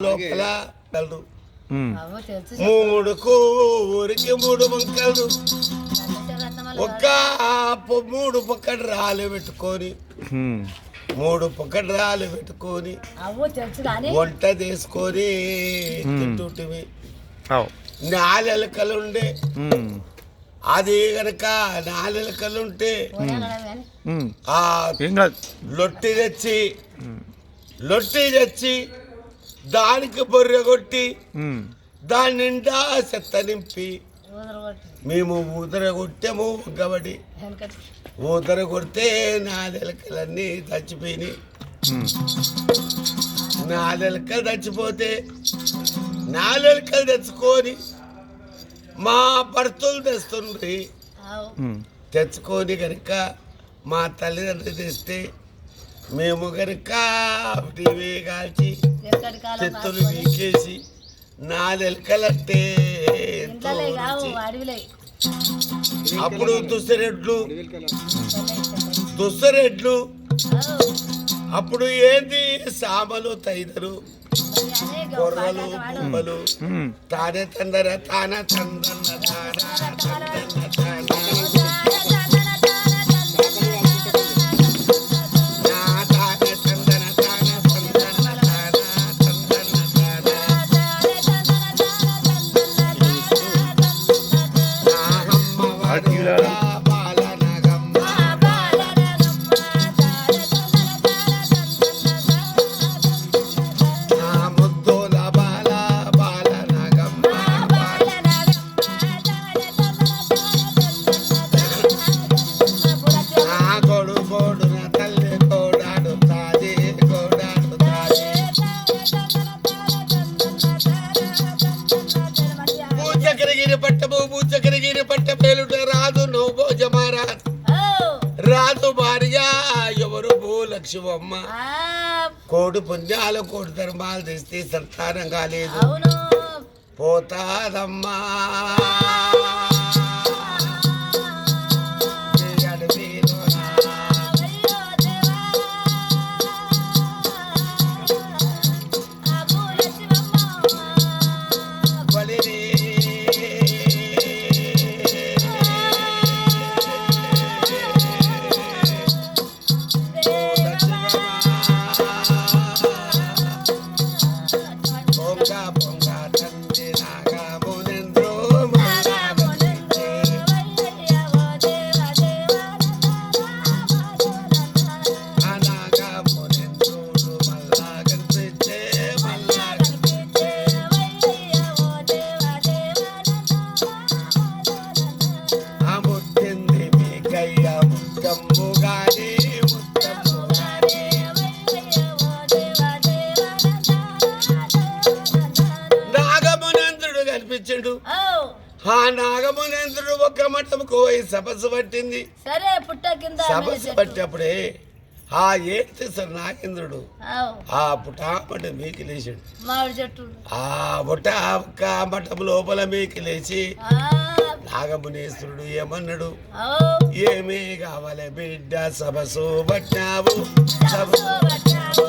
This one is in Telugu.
లోపల తెలుసు మూడుకు ఊరికి మూడు వంకలు ఒక్క మూడు పొక్కటి రాళ్ళు పెట్టుకొని. మూడు పొక్కటి రాళ్ళు పెట్టుకొని. వంట తీసుకొని తింటుంటివి. అవు. నాలెలకలు ఉండే ఉమ్, అది గనక ఆ లొట్టి తెచ్చి లొట్టి తెచ్చి దానికి బొర్రె కొట్టి దాని నిండా చెత్త నింపి మేము ఊదర కొట్టాము కబడ్డీ వెనకటి. ఊదర కొడితే నాలెలకలన్నీ చచ్చిపోయినాయి. నాలెలకలు చచ్చిపోతే నాలెలకలు తెచ్చుకొని మా భర్తలు తెస్తుండ్రి. తెచ్చుకొని కనుక మా తల్లిదండ్రులు తెస్తే మేము కనుక టీవీ కాల్చి చెత్తులు రుచి. అడవిలే. అప్పుడు దుసరెడ్లు. దుసరెడ్లు. అప్పుడు ఏంది? సామలు తైదరు గొర్రెలు కుమ్మలు ఉమ్, తానే తందర తాన తందన తాన తందన తాన పూచకరగిరి పట్టము పూచకరగిరి పట్ట పేలుట రాదు నువ్వు భోజమారాజ్ రాదు భార్య ఎవరు భూలక్ష్మమ్మ. కోడి పుణ్యాలు కోడి ధర్మాలు తెస్తే సంతానం కాలేదు. పోతాదమ్మా. ఆ నాగమునంద్రుడు ఒక మఠముకు పోయి సపస్సు పట్టింది. సరే పుట్ట కింద సపస్సు పట్టేప్పుడే ఆ ఏడ్తి సార్ నాగేంద్రుడు? ఆ పుటామట మీకి లేచాడు. ఆ బుట్ట ఒక్క మఠం లోపల మీకి లేచి నాగమునేశ్వరుడు ఏమన్నాడు? ఏమీ కావాలి బిడ్డ సబసు పట్టావు. సబసు పట్టావు.